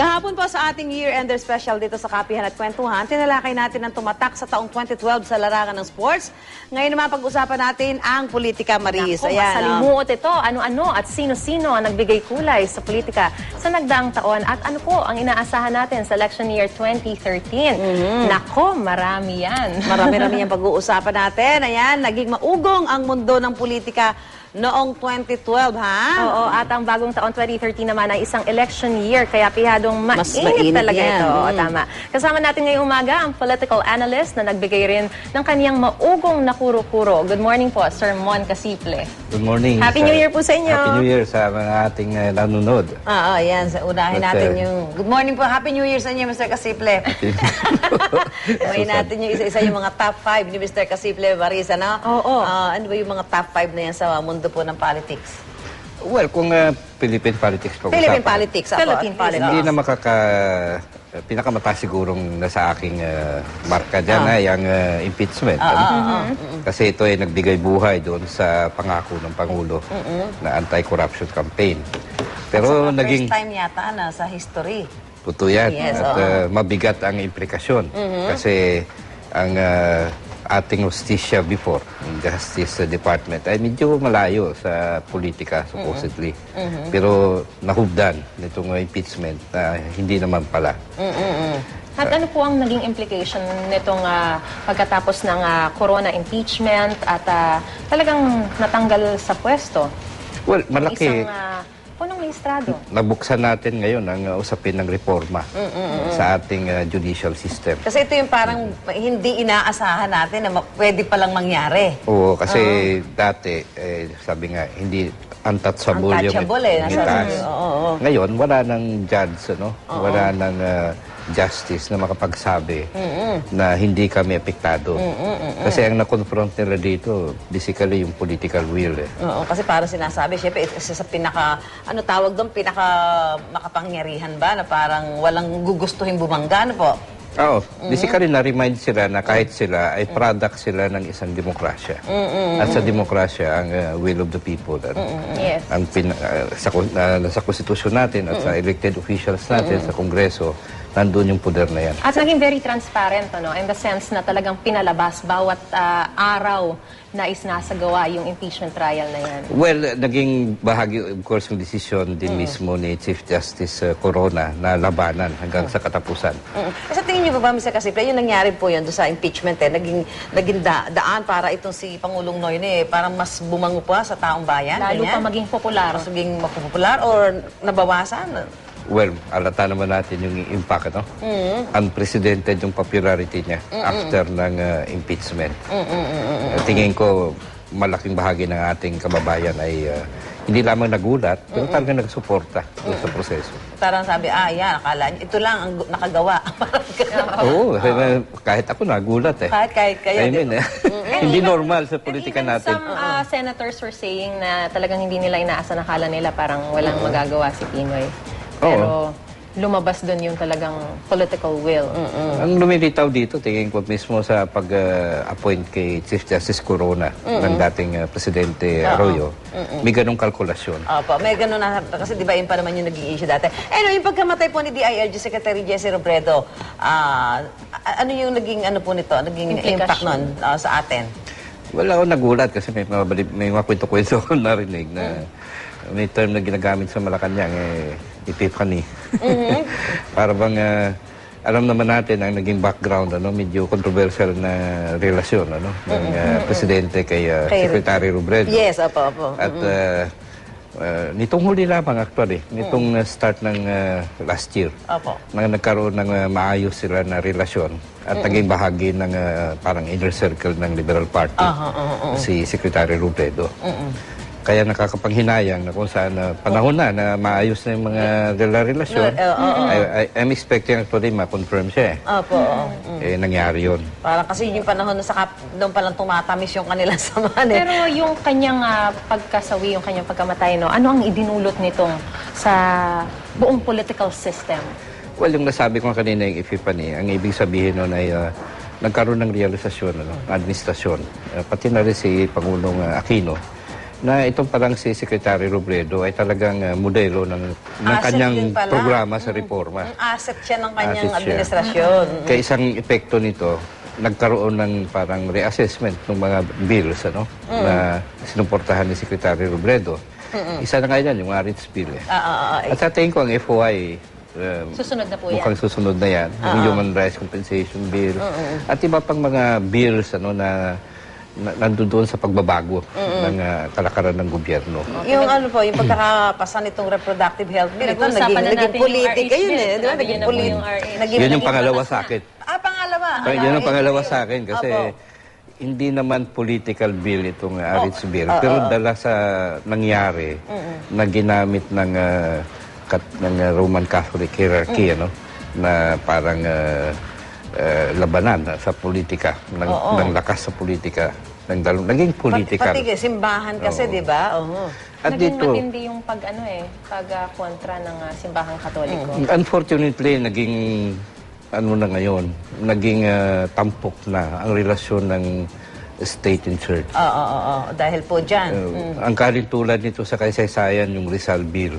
Kahapon po sa ating year-ender special dito sa Kapihan at Kwentuhan, tinalakay natin ang tumatak sa taong 2012 sa larangan ng sports. Ngayon naman pag-usapan natin ang politika, Maris. Naku, Ayan, oh. masalimuot ito. Ano-ano at sino-sino ang nagbigay kulay sa politika sa nagdaang taon at ano po ang inaasahan natin sa election year 2013. Mm-hmm. Nako, marami yan. Marami-rami yung pag-uusapan natin. Ayan, naging maugong ang mundo ng politika noong 2012, ha? Oo, at ang bagong taon 2013 naman ay isang election year kaya pihadong mainit, Mas mainit talaga yan. ito. Oo, Mm. tama. Kasama natin ngayong umaga ang political analyst na nagbigay rin ng kaniyang maugong na kuro-kuro. Good morning po, Sir Mon Casiple. Good morning. Happy New Year po sa inyo. Happy New Year sa mga ating uh, nanonood. Oo, ayan. Sa unahin But, natin uh, yung... Good morning po. Happy New Year sa inyo, Mr. Kasiple. Unahin natin yung isa-isa yung mga top 5 ni Mr. Kasiple Marisa, no? Oo. Ah, ano ba yung mga top 5 na yan sa mundo po ng politics? Well, kung uh, Philippine politics pag Philippine politics, ako. Philippine at least, politics. Hindi oo. na makaka... uh, pinakamataas sigurong nasa aking uh, marka dyan Ah. ay ang uh, impeachment. ano? Kasi ito ay nagbigay buhay doon sa pangako ng Pangulo na anti-corruption campaign. Pero Saka naging First time yata na sa history. totoo yan. Yes, oo. At uh, mabigat ang implikasyon. Kasi ang uh, ating justisya before, yung Justice Department, ay medyo malayo sa politika, supposedly. Pero nahubdan nitong uh, impeachment na hindi naman pala. At ano po ang naging implication nitong ah, pagkatapos ng ah, corona impeachment at ah, talagang natanggal sa pwesto? Well, malaki. Isang ah, ministrado. Nabuksan natin ngayon ang uh, usapin ng reforma sa ating uh, judicial system. Kasi ito yung parang hindi inaasahan natin na pwede palang mangyari. Oo, kasi dati, eh, sabi nga, hindi untouchable, Untouchable eh, yung nasa- itaas. oo, oo. Ngayon, wala nang judge, ano? Wala nang uh, justice na makapagsabi na hindi kami apektado. Kasi ang na-confront nila dito, basically yung political will. Eh. Oo, kasi parang sinasabi, syempre, isa sa pinaka, ano tawag doon, pinaka makapangyarihan ba, na parang walang gugustuhin bumangga, ano po? Oo, basically na-remind sila na kahit sila ay product sila ng isang demokrasya. At sa demokrasya, ang uh, will of the people. Ano? Yes. ang pin, uh, sa, kon- uh, sa konstitusyon natin at sa elected officials natin sa kongreso, nandun yung poder na yan. At naging very transparent, ano, in the sense na talagang pinalabas bawat ah, araw na isnasagawa yung impeachment trial na yan. Well, naging bahagi, of course, yung desisyon din mismo ni Chief Justice uh, Corona na labanan hanggang sa katapusan. Mm. Sa tingin niyo ba ba, Mr. Kasiple, yung nangyari po yun doon sa impeachment, eh, naging, naging da- daan para itong si Pangulong Noyne, eh, parang mas bumango pa sa taong bayan? Lalo ganyan? pa maging popular. Mas maging mapupular or nabawasan? Well, alata naman natin yung impact, no? Unprecedented yung popularity niya after ng uh, impeachment. Uh, tingin ko, malaking bahagi ng ating kababayan ay uh, hindi lamang nagulat, pero talagang nagsuporta doon sa proseso. Parang sabi, ah, yan, akala niyo, ito lang ang nakagawa. Oo, kasi na- kahit ako nagulat eh. Kahit- kahit kayo, I mean, eh, hindi normal sa politika even natin. Some ah, senators were saying na talagang hindi nila inaasa nakala nila parang walang magagawa si Pinoy. Pero lumabas doon yung talagang political will. Ang lumilitaw dito, tingin ko mismo sa pag-appoint kay Chief Justice Corona ng dating uh, Presidente Arroyo, may ganong kalkulasyon. Opo, may ganun na, kasi di ba yun pa naman yung naging issue dati. Anyway, yung pagkamatay po ni DILG Secretary Jesse Robredo, ah, a- ano yung naging ano po nito, naging impact nun ah, sa atin? Wala ako nagulat kasi may mga, may mga kwento-kwento ako narinig na may term na ginagamit sa Malacanang, eh, epiphany. Para bang, ah, alam naman natin ang naging background, ano, medyo controversial na relasyon ano, ng ah, Presidente kay, ah, Kay- Secretary Robredo. Yes, opo, opo. At uh, uh, nitong huli lamang actually, nitong uh, start ng uh, last year, Opo. na nagkaroon ng uh, maayos sila na relasyon at naging bahagi ng uh, parang inner circle ng Liberal Party, si Secretary Robredo. Kaya nakakapanghinayang na kung saan uh, panahon na na maayos na yung mga rela- relasyon. No, uh, I, I- I'm expecting actually ma-confirm siya eh. Opo, oo. Eh, nangyari yun. Parang kasi yung panahon na sa kap, doon palang tumatamis yung kanilang samahan eh. Pero yung kanyang ah, pagkasawi, yung kanyang pagkamatay, no, ano ang idinulot nitong sa buong political system? Well, yung nasabi ko kanina yung epiphany, ang ibig sabihin nun ay uh, nagkaroon ng realisasyon, ano, ng administrasyon. Uh, pati na rin si Pangulong uh, Aquino, na itong parang si Secretary Robredo ay talagang ah, modelo ng, ng Asset kanyang programa sa reforma. Ang asset siya ng kanyang Asset siya. administrasyon. Kaya isang epekto nito, nagkaroon ng parang reassessment ng mga bills ano, na sinuportahan ni Secretary Robredo. Isa na nga yan, yung RITS bill. Eh. Ah, ah, ah, At sa tingin ko, ang FOI, um, Susunod na po yan. mukhang susunod na yan. Yung Human Rights Compensation Bill. At iba pang mga bills ano, na, na nandoon sa pagbabago ng ah, kalakaran ng gobyerno. Yung ano po, yung pagkakapasan nitong reproductive health bill, ito Pinag-uusapan naging, na naging yung politika RH yun eh. Di ba? Naging niyo na po polit- yung RH. naging- Yun yung naging pangalawa sa akin. Ah, pangalawa. Kaya yun ang pangalawa sa akin kasi Opo. hindi naman political bill itong uh, RITS bill. pero dala sa nangyari na ginamit ng, ah, kat- ng ah, Roman Catholic hierarchy, ano, na parang ah, ah, labanan sa politika, ng, ng lakas sa politika, ng dal- naging Pati, political. pati simbahan kasi, di ba? Oo. At Naging dito, matindi yung pag ano eh, pag ah, kontra ng ah, simbahang katoliko. Unfortunately, naging ano na ngayon, naging ah, tampok na ang relasyon ng state and church. Oo, oo, oo. Dahil po dyan. Uh, Ang kalintulad nito sa kasaysayan yung Rizal Bill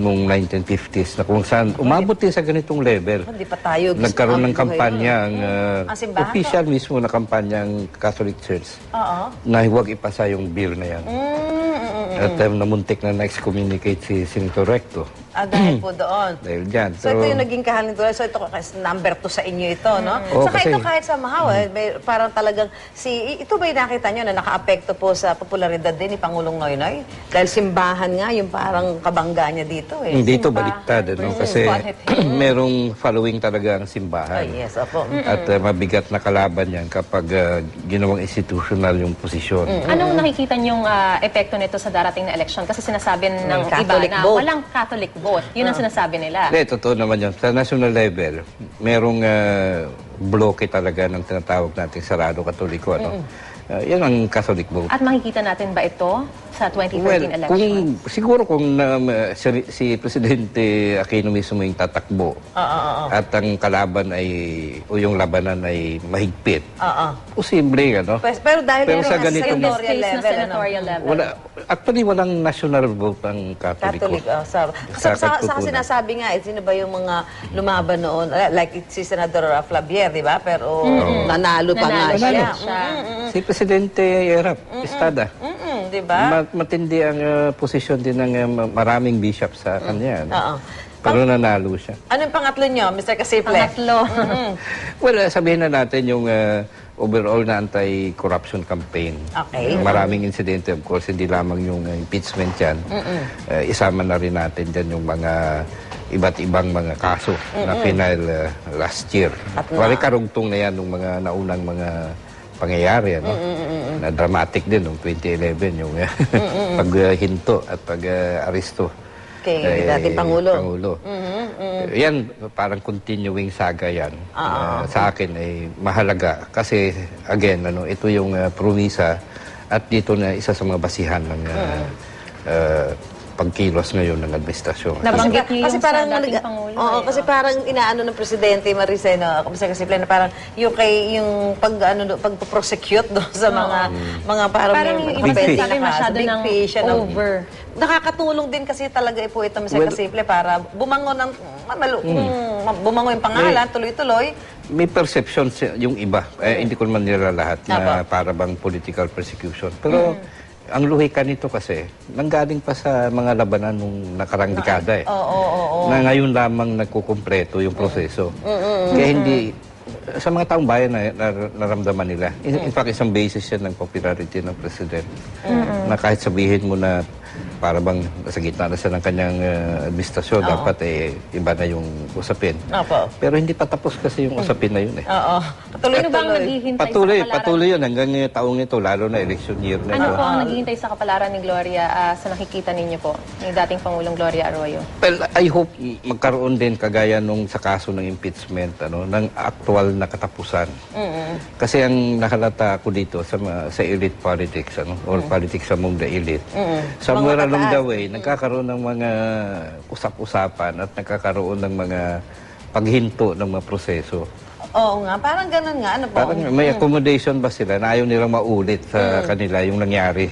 noong 1950s na kung saan umabot din sa ganitong level. Hindi pa tayo gusto Nagkaroon ng ang kampanya ang uh, Ang simbahan official mismo na kampanya ang Catholic Church Oo. na huwag ipasa yung bill na yan. Mm, mm, mm. At um, namuntik na na-excommunicate si Senator Recto Ah, dahil po doon. dahil dyan. So, ito yung naging kahalintulan. So, ito kasi number two sa inyo ito, no? Oo, Saka kasi- ito kahit sa Mahaw, eh, may, parang talagang si... Ito ba yung nakita nyo na naka-apekto po sa popularidad din ni Pangulong Noynoy? Dahil simbahan nga yung parang kabangga niya dito, eh. Dito Simbahan baliktad, ano? Kasi merong following talaga ang simbahan. Ay, yes, opo. At uh, mabigat na kalaban yan kapag uh, ginawang institutional yung posisyon. Anong nakikita niyong ah, epekto nito sa darating na eleksyon? Kasi sinasabi ng iba Catholic na vote. walang Catholic vote. Yun ang sinasabi nila. Hindi, totoo naman yun. Sa national level, merong uh, bloke talaga ng tinatawag nating sarado katoliko. Ano? Uh, yan ang Catholic vote. At makikita natin ba ito sa 2013 Well, election? kung, siguro kung um, uh, si, si Presidente Aquino mismo yung tatakbo Oo, oo, oo. at ang kalaban ay, o yung labanan ay mahigpit, Oo. posible, ano? Pero, pero dahil Pero sa nga this senatorial na level, ano? senatorial level. Wala, actually, walang national vote ang Katoliko. Catholic, oh, sa, Sa sa, sa, sa sinasabi nga, eh, sino ba yung mga lumaban noon? Like si Senador Flavier, di ba? Pero nanalo pa nga Nanalo siya. siya. Si Presidente Erap Estrada. Mm-mm, di ba? Ma- matindi ang uh, posisyon din ng uh, maraming bishop sa kanya. ano? Oo. Pero nanalo siya. Ano yung pangatlo nyo, Mr. Kasiple? Pangatlo. Well, uh, sabihin na natin yung uh, overall na anti-corruption campaign. Okay. Maraming insidente, of course, hindi lamang yung uh, impeachment yan. Uh, isama na rin natin dyan yung mga iba't ibang mga kaso na final uh, last year. At Wari karugtong na yan ng mga naunang mga pangyayari, ano? Na dramatic din noong 2011 yung uh, paghinto at pag-aristo. Kay dating Pangulo. Pangulo. Yan, parang continuing saga yan. Uh, sa akin ay mahalaga. Kasi, again, ano, ito yung uh, promisa at dito na isa sa mga basihan ng uh, uh, pagkilos ngayon ng administrasyon. Nabanggit niyo kasi yung sa parang dating nag- Pangulo. Oo, eh, kasi oh. parang inaano ng presidente Mariceno, Mr. Kasiple, na parang yung kay yung pag ano do, pag-prosecute do sa mga mga parang, Parang may yung mga iba sabi masyado ng fish, ano. over. Nakakatulong din kasi talaga po ito, Mr. Well- Kasiple, para bumangon ng malo, mm, bumangon yung pangalan, tuloy-tuloy. May perception si- yung iba, eh, hindi ko naman nila lahat na para bang political persecution. Pero ang luhikan nito kasi, nanggaling pa sa mga labanan nung nakarang dekada eh. Oo, oo, oo. Na ngayon lamang nagkukumpleto yung proseso. Kaya hindi, sa mga taong bayan na, na- naramdaman nila. In, in fact, isang basis yan ng popularity ng president. Na kahit sabihin mo na para bang nasa gitna na siya ng kanyang uh, administrasyon, dapat eh, iba na yung usapin. Opo. Pero hindi pa tapos kasi yung usapin na yun eh. Oo. Tuloy Ano ba ang naghihintay Patuloy, sa kapalaran? patuloy yun hanggang uh, taong ito, lalo na election year na Ano ito. po ang naghihintay sa kapalaran ni Gloria ah, sa nakikita ninyo po ni dating Pangulong Gloria Arroyo? Well, I hope magkaroon din kagaya nung sa kaso ng impeachment ano ng aktual na katapusan. Kasi ang nakalata ko dito sa sa elite politics ano or politics among the elite. Somewhere Mga along the way nagkakaroon ng mga usap-usapan at nagkakaroon ng mga paghinto ng mga proseso. Oo nga, parang ganun nga. Ano po? Parang may accommodation ba sila na ayaw nilang maulit sa kanila yung nangyari.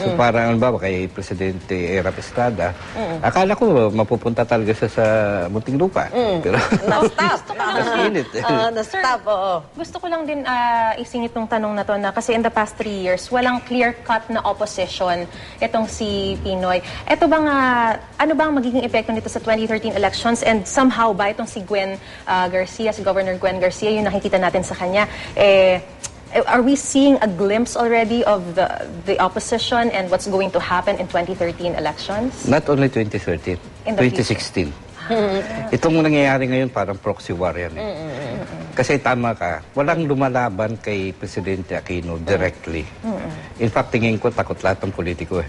So parang, ano ba, kay Presidente Erap Estrada, akala ko mapupunta talaga siya sa Muntinlupa. Pero, Na-stop. Last minute. Ah, na-stop, oo. Gusto ko lang din ah, isingit tong tanong na to na kasi in the past three years, walang clear-cut na opposition itong si Pinoy. Ito bang, ah, ano bang magiging epekto nito sa 2013 elections and somehow ba itong si Gwen ah, Garcia, si Governor Gwen Garcia, yung nakikita natin sa kanya, eh, are we seeing a glimpse already of the the opposition and what's going to happen in 2013 elections? Not only 2013, In the 2016. Itong nangyayari ngayon parang proxy war yan. Eh. Kasi tama ka, walang lumalaban kay Presidente Aquino directly. In fact, tingin ko takot lahat ng politiko eh.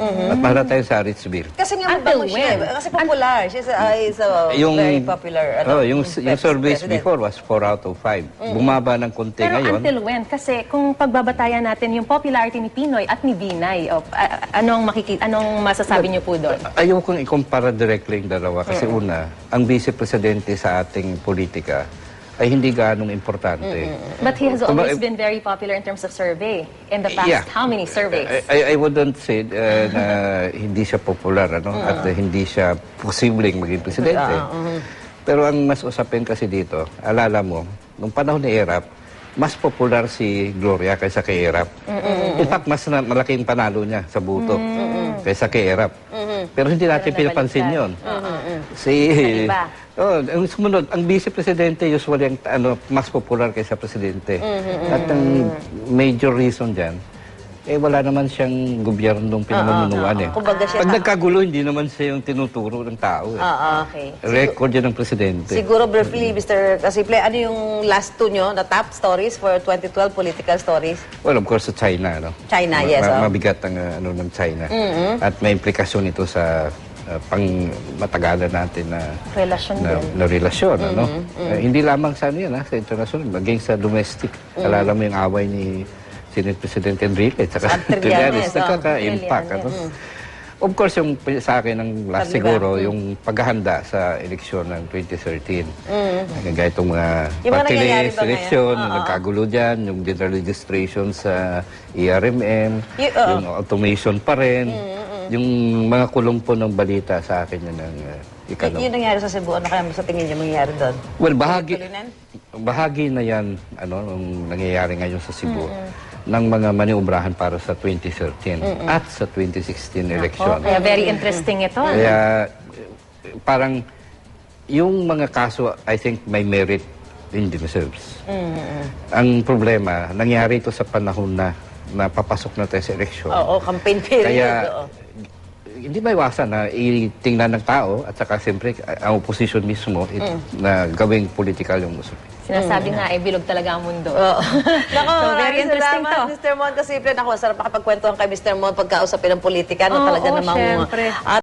At mahala tayo sa Haritsville. Kasi nga Until mabango siya. when? eh. Kasi popular. She's a, is a very popular ano, oh, yung, yung pres- surveys president. before was 4 out of 5. Bumaba ng konti Pero ngayon. until when? Kasi kung pagbabatayan natin yung popularity ni Pinoy at ni Binay, o, a- a- anong, makiki- anong masasabi niyo po doon? Ayaw kong ikumpara directly yung dalawa kasi una, ang vice presidente sa ating politika ay hindi ganong importante. But he has Kumba- always been very popular in terms of survey. In the past, Yeah. how many surveys? I, I wouldn't say uh, na hindi siya popular ano at uh, hindi siya posibleng maging presidente. Pero ang mas usapin kasi dito, alala mo, nung panahon ni Erap, mas popular si Gloria kaysa kay Erap. In fact, mas na, malaking panalo niya sa buto kaysa kay Erap. Pero hindi natin Pero pinapansin nabaliktad. yon. Si iba. Oh, ang sumunod, ang vice presidente usually ang ano mas popular kaysa presidente. At ang major reason diyan eh wala naman siyang gobyernong pinamumunuan eh. Kumbaga siya Pag nagkagulo, hindi naman siya yung tinuturo ng tao eh. Ah. Okay. Record yan ng presidente. Siguro briefly, Mr. Casiple, ano yung last two nyo na top stories for 2012 political stories? Well, of course, sa China, no? China, yes, oh. Mabigat ang uh, ano ng China. At may implikasyon ito sa uh, pang matagalan natin na Relasyon na, din. na relasyon, ano? Mm-hmm, Uh, hindi lamang sa ano yan, ha, sa international, maging sa domestic. Mm. Alala mo yung away ni Senate President Enrique at saka Sa Trillanes, Trillanes, nagkaka-impact, ano? Of course, yung sa akin ang last Sabi ba? siguro, yung paghahanda sa eleksyon ng 2013. Mm. Gaya itong mga Mm-hmm. Yung mga party list election, Oo. nagkagulo dyan, yung general registration sa ERMM, Y- oo. yung automation pa rin, yung mga kulong po ng balita sa akin yun ng uh, Y- ikano. yun nangyari sa Cebu. Ano kaya sa tingin niyo mangyayari doon? Well, bahagi, bahagi na yan, ano, nung nangyayari ngayon sa Cebu, ng mga maniubrahan para sa 2013 at sa 2016 election. Kaya very interesting ito. ano? Kaya parang yung mga kaso, I think may merit in themselves. Ang problema, nangyari ito sa panahon na napapasok na tayo sa eleksyon. Oo, campaign period. Kaya oo. Hindi may iwasan na itingnan ng tao at saka siyempre ang opposition mismo it, na gawing political yung usapin. Sinasabi nga, eh, bilog talaga ang mundo. Oo. Nako, So, very interesting salamat, to. Mr. Mon Casiple. Naku, sarap makapagkwentuhan kay Mr. Mon pagkausapin ng politika. No, Oo, talaga namang... syempre. At